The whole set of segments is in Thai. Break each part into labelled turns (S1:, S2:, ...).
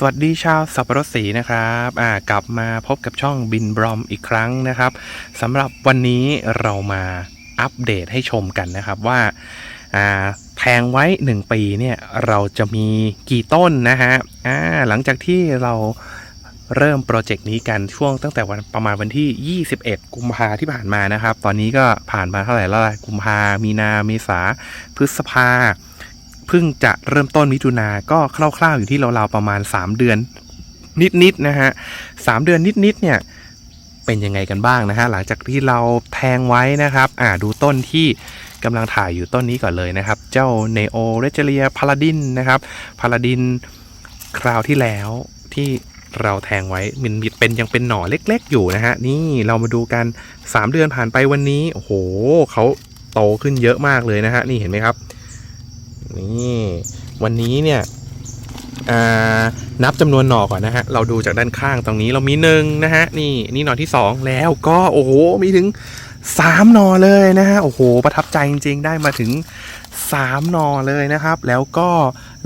S1: สวัสดีชาวสับปะรดสีนะครับอ่ากลับมาพบกับช่องบินบรอมอีกครั้งนะครับสำหรับวันนี้เรามาอัปเดตให้ชมกันนะครับว่าอ่าแทงไว้ 1 ปีเนี่ยเราจะมีกี่ต้นนะฮะอ่าหลังจากที่เราเริ่มโปรเจกต์นี้กันช่วงตั้งแต่วันประมาณวันที่ 21 กุมภาที่ผ่านมานะครับ ตอนนี้ก็ผ่านมาเท่าไหร่แล้วล่ะกุมภามีนาเมษาพฤษภา เพิ่งจะเริ่มต้นมิถุนาก็คร่าวๆอยู่ที่ราวๆประมาณ 3 เดือน นิดๆนะฮะสามเดือนนิดๆเนี่ยเป็นยังไงกันบ้างนะฮะหลังจากที่เราแทงไว้นะครับอ่าดูต้นที่กำลังถ่ายอยู่ต้นนี้ก่อนเลยนะครับ เจ้าเนโอเรเจเลียพาลาดินนะครับพาลาดินคราวที่แล้วที่เราแทงไว้มันมีเป็นยังเป็นหน่อเล็ก ๆ อยู่นะฮะนี่เรามาดูกัน 3 เดือนผ่านไปวันนี้ โอ้โหเขาโตขึ้นเยอะมากเลยนะฮะนี่เห็นไหมครับ นี่วันนี้เนี่ยนับจำนวนหน่อก่อนนะฮะ เราดูจากด้านข้างตรงนี้เรามีหนึ่งนะฮะ นี่นี่หน่อที่สองแล้วก็โอ้โหมีถึงสามหน่อเลยนะฮะ โอ้โห ประทับใจจริงๆ ได้มาถึงสามหน่อเลยนะครับ แล้วก็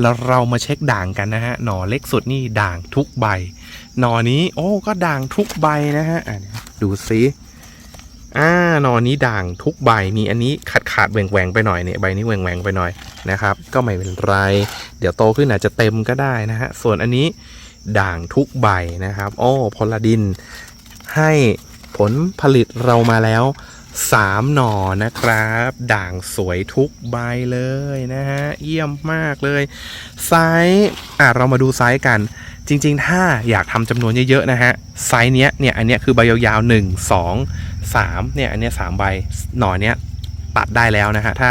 S1: เราเรามาเช็คด่างกันนะฮะ หน่อเล็กสุดนี่ด่างทุกใบ หน่อนี้ โอ้ก็ด่างทุกใบนะฮะดูซิ อ่านอนี้ด่างทุกใบมีอันนี้ขาดขาดๆแหว่งแหวงๆไปหน่อยเนี่ยใบนี้แหว่งแหวงๆไปหน่อยนะครับ ก็ไม่เป็นไร เดี๋ยวโตขึ้นอาจจะเต็มก็ได้นะฮะส่วนอันนี้ด่างทุกใบนะครับโอ้พลดิน ให้ผลผลิตเรามาแล้ว3หน่อนะครับ ด่างสวยทุกใบเลยนะฮะเยี่ยมมากเลยไซส์อะเรามาดูไซส์กัน จริง ๆ ถ้าอยากทำจำนวนเยอะๆนะฮะไซส์เนี้ยเนี่ยอันเนี้ยคือใบยาวๆ 1 2 3เนี่ยอันเนี้ย3ใบหน่อเนี้ยตัดได้แล้วนะฮะถ้า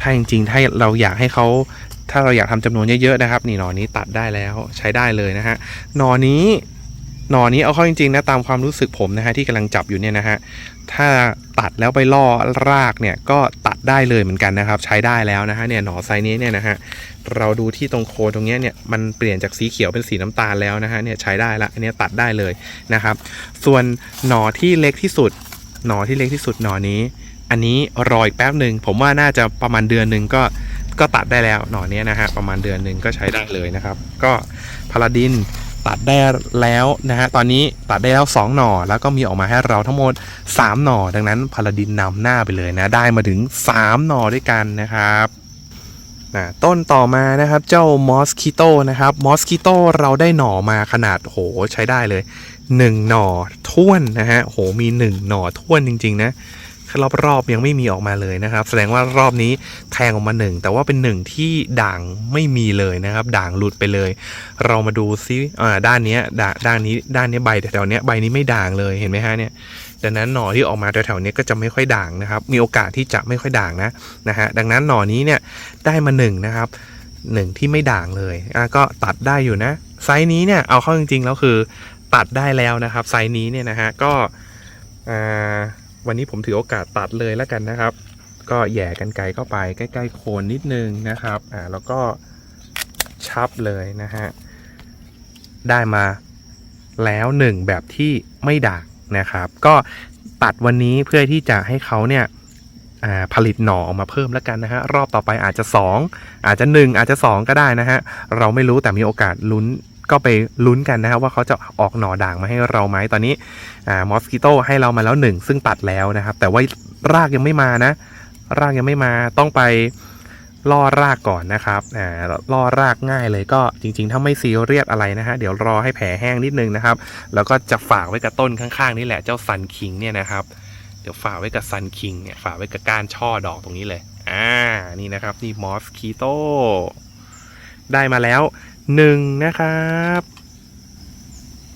S1: ถ้าจริงๆถ้าเราอยากให้เขาถ้าเราอยากทำจำนวนเยอะๆนะครับ นี่หนอนี้ตัดได้แล้วใช้ได้เลยนะฮะหนอนี้หนอนี้เอาเข้าจริงๆนะตามความรู้สึกผมนะฮะที่กำลังจับอยู่เนี่ยนะฮะถ้าตัดแล้วไปล่อรากเนี่ยก็ตัดได้เลยเหมือนกันนะครับ ใช้ได้แล้วนะฮะเนี่ยหนอไซนี้เนี่ยนะฮะเราดูที่ตรงโคนตรงเนี้ยเนี่ยมันเปลี่ยนจากสีเขียวเป็นสีน้ำตาลแล้วนะฮะเนี่ยใช้ได้ละอันเนี้ยตัดได้เลยนะครับ ส่วนหนอที่เล็กที่สุด หนอที่เล็กที่สุดหนอนี้ อันนี้รออีกแป๊บหนึ่งผมว่าน่าจะประมาณเดือนหนึ่งก็ก็ตัดได้แล้วหน่อนี้นะฮะประมาณเดือนหนึ่งก็ใช้ได้เลยนะครับ ก็พาราดินตัดได้แล้วนะฮะตอนนี้ตัดได้แล้ว 2 หน่อแล้วก็มีออกมาให้เราทั้งหมด 3 หน่อดังนั้นพาราดินนำหน้าไปเลยนะ ได้มาถึง 3 หน่อด้วยกันนะครับนะต้นต่อมานะครับเจ้ามอสคิโตนะครับมอสคิโตเราได้หน่อมาขนาดโหใช้ได้เลย 1 หน่อ ท้วนนะฮะโหมี 1 หน่อท้วนจริง ๆ นะรอบรอบๆยังไม่มีออกมาเลยนะครับ แสดงว่ารอบนี้แทงออกมาหนึ่งแต่ว่าเป็นหนึ่งที่ด่างไม่มีเลยนะครับ ด่างหลุดไปเลย เรามาดูซิอ่าด้านนี้ด่างด้านนี้ด้านนี้ใบแถวๆเนี้ยใบนี้ไม่ด่างเลยเห็นไหมฮะเนี่ยดังนั้นหน่อที่ออกมาแถวๆเนี้ยก็จะไม่ค่อยด่างนะครับ มีโอกาสที่จะไม่ค่อยด่างนะนะฮะดังนั้นหน่อนี้เนี่ยได้มาหนึ่งนะครับหนึ่งที่ไม่ด่างเลยอะก็ตัดได้อยู่นะไซส์นี้เนี่ยเอาเข้าจริงๆแล้วคือ ตัดได้แล้วนะครับไซส์นี้เนี่ยนะฮะก็วันนี้ผมถือโอกาสตัดเลยแล้วกันนะครับ ก็แย่กันไกลเข้าไปใกล้ๆโคนนิดนึงนะครับอ่าแล้วก็ชับเลยนะฮะได้มาแล้วหนึ่งแบบที่ไม่ด่างนะครับ ก็ตัดวันนี้เพื่อที่จะให้เขาเนี่ยอ่าผลิตหน่อออกมาเพิ่มแล้วกันนะฮะรอบต่อไปอาจจะ 2 อาจจะ 1 อาจจะ 2 ก็ได้นะฮะเราไม่รู้แต่มีโอกาสลุ้น ก็ไปลุ้นกันนะครับว่าเขาจะออกหน่อด่างมาให้เราไหมตอนนี้มอสกิโตให้เรามาแล้วหนึ่งซึ่งตัดแล้วนะครับ แต่ว่ารากยังไม่มานะ รากยังไม่มาต้องไปล่อรากก่อนนะครับอ่าล่อรากง่ายเลยก็จริง ๆ ถ้าไม่ซีเรียสอะไรนะฮะ เดี๋ยวรอให้แผลแห้งนิดนึงนะครับ แล้วก็จะฝากไว้กับต้นข้างๆนี่แหละเจ้าซันคิงเนี่ยนะครับ เดี๋ยวฝากไว้กับซันคิงเนี่ยฝากไว้กับก้านช่อดอกตรงนี้เลย อ่า นี่นะครับ นี่มอสคิโตได้มาแล้ว หนึ่งนะครับ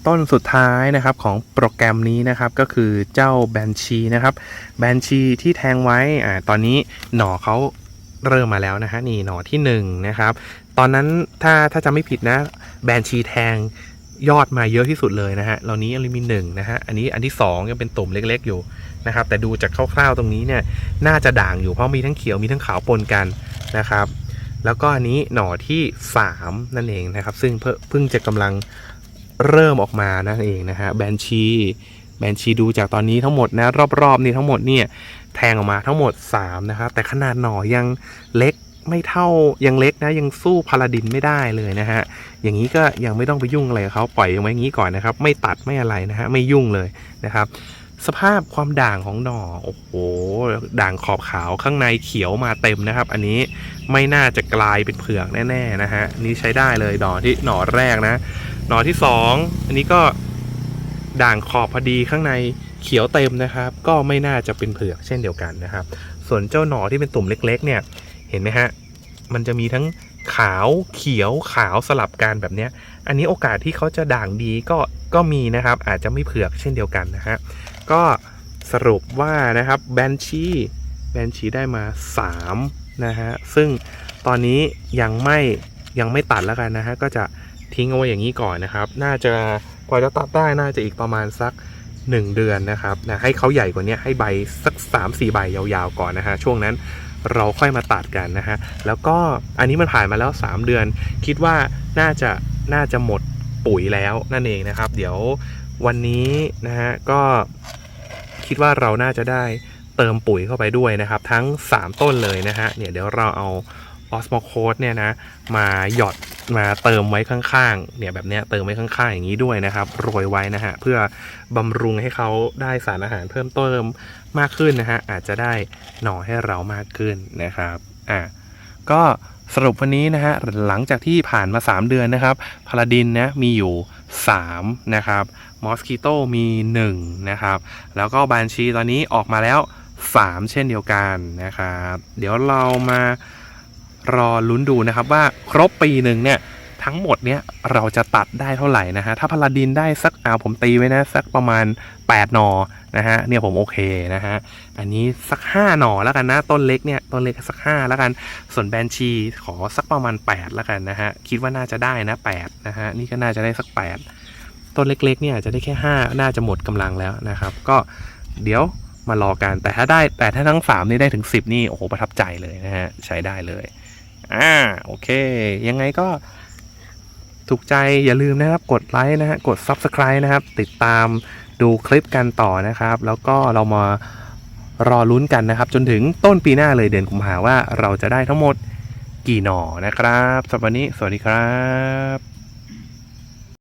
S1: ต้นสุดท้ายนะครับของโปรแกรมนี้นะครับก็คือเจ้าแบนชีนะครับแบนชีที่แทงไว้อ่าตอนนี้หน่อเขาเริ่มมาแล้วนะฮะนี่หน่อที่1นงนะครับตอนนั้นถ้าถ้าจำไม่ผิดนะแบนชีแทงยอดมาเยอะที่สุดเลยนะฮะ เหล่านี้ยังมีหนึ่งนะฮะ อันนี้อันที่2ยังเป็นตุ่มเล็กๆอยู่นะครับ แต่ดูจากคร่าวๆตรงนี้เนี่ย น่าจะด่างอยู่เพราะมีทั้งเขียวมีทั้งขาวปนกันนะครับ แล้วก็อันนี้หน่อที่ 3 นั่นเองนะครับ ซึ่งเพิ่งจะกำลังเริ่มออกมานั่นเองนะฮะแบนชีแบนชีดูจากตอนนี้ทั้งหมดนะรอบๆนี่ทั้งหมดเนี่ยแทงออกมาทั้งหมด 3 นะครับ แต่ขนาดหน่อยังเล็กไม่เท่ายังเล็กนะ ยังสู้พาลาดินไม่ได้เลยนะฮะ อย่างนี้ก็ยังไม่ต้องไปยุ่งอะไรเขาปล่อยไว้อย่างนี้ก่อนนะครับ ไม่ตัดไม่อะไรนะฮะ ไม่ยุ่งเลยนะครับ สภาพความด่างของหน่อโอ้โหด่างขอบขาวข้างในเขียวมาเต็มนะครับ อันนี้ไม่น่าจะกลายเป็นเผือกแน่ๆนะฮะนนี่ใช้ได้เลยหน่อที่หน่อแรกนะ หน่อที่สองอันนี้ก็ด่างขอบพอดีข้างในเขียวเต็มนะครับ ก็ไม่น่าจะเป็นเผือกเช่นเดียวกันนะครับ ส่วนเจ้าหน่อที่เป็นตุ่มเล็ก ๆ เนี่ยเห็นไหมฮะมันจะมีทั้งขาวเขียวขาวสลับกันแบบเนี้ยอันนี้โอกาสที่เขาจะด่างดีก็ก็มีนะครับ อาจจะไม่เผือกเช่นเดียวกันนะฮะ ก็สรุปว่านะครับแบนชีแบนชีได้มา 3 นะฮะ ซึ่งตอนนี้ยังไม่ยังไม่ตัดแล้วกันนะฮะ ก็จะทิ้งเอาไว้อย่างนี้ก่อนนะครับ น่าจะกว่าจะตัดได้น่าจะอีกประมาณสัก 1 เดือนนะครับนะให้เขาใหญ่กว่านี้ให้ใบสัก 3-4 ใบยาวๆก่อนนะฮะ ช่วงนั้นเราค่อยมาตัดกันนะฮะ แล้วก็อันนี้มันผ่านมาแล้ว 3 เดือน คิดว่าน่าจะน่าจะหมดปุ๋ยแล้วนั่นเองนะครับ เดี๋ยววันนี้นะฮะก็ คิดว่าเราน่าจะได้เติมปุ๋ยเข้าไปด้วยนะครับ ทั้ง 3 ต้นเลยนะฮะเนี่ยเดี๋ยวเราเอาออสโมโคดเนี่ยนะมาหยอดมาเติมไว้ข้างๆเนี่ยแบบเนี้ยเติมไว้ข้างๆอย่างนี้ด้วยนะครับโรยไว้นะฮะเพื่อบำรุงให้เขาได้สารอาหารเพิ่มเติมมากขึ้นนะฮะอาจจะได้หน่อให้เรามากขึ้นนะครับอะก็สรุปวันนี้นะฮะหลังจากที่ผ่านมา 3 เดือนนะครับพาราดินนะมีอยู่ 3 นะครับมอสคิโตมี1นะครับแล้วก็บานชีตอนนี้ออกมาแล้ว 3 เช่นเดียวกันนะครับ เดี๋ยวเรามารอลุ้นดูนะครับว่าครบปีหนึ่งเนี่ย ทั้งหมดเนี่ยเราจะตัดได้เท่าไหร่นะฮะถ้าพาราดินได้สักเอาผมตีไว้นะสักประมาณ 8 หนอนะฮะเนี่ยผมโอเคนะฮะอันนี้สัก 5 หนอแล้วกันนะต้นเล็กเนี่ยต้นเล็กสัก 5 แล้วกัน ส่วนแบนชีขอสักประมาณ 8 แล้วกันนะฮะคิดว่าน่าจะได้นะ8นะฮะนี่ก็น่าจะได้สัก 8 ต้นเล็กๆเนี่ยจะได้แค่ 5 น่าจะหมดกำลังแล้วนะครับ ก็เดี๋ยวมารอกันแต่ถ้าได้แต่ถ้าทั้ง 3 นี่ได้ถึง 10 นี่โอ้โหประทับใจเลยนะฮะใช้ได้เลยอ่าโอเค ยังไงก็ ถูกใจอย่าลืมนะครับกดไลค์นะฮะกด Subscribe นะครับ ติดตามดูคลิปกันต่อนะครับ แล้วก็เรามารอลุ้นกันนะครับ จนถึงต้นปีหน้าเลยเดือนกุมภาว่าเราจะได้ทั้งหมดกี่หน่อนะครับสำหรับวันนี้สวัสดีครับ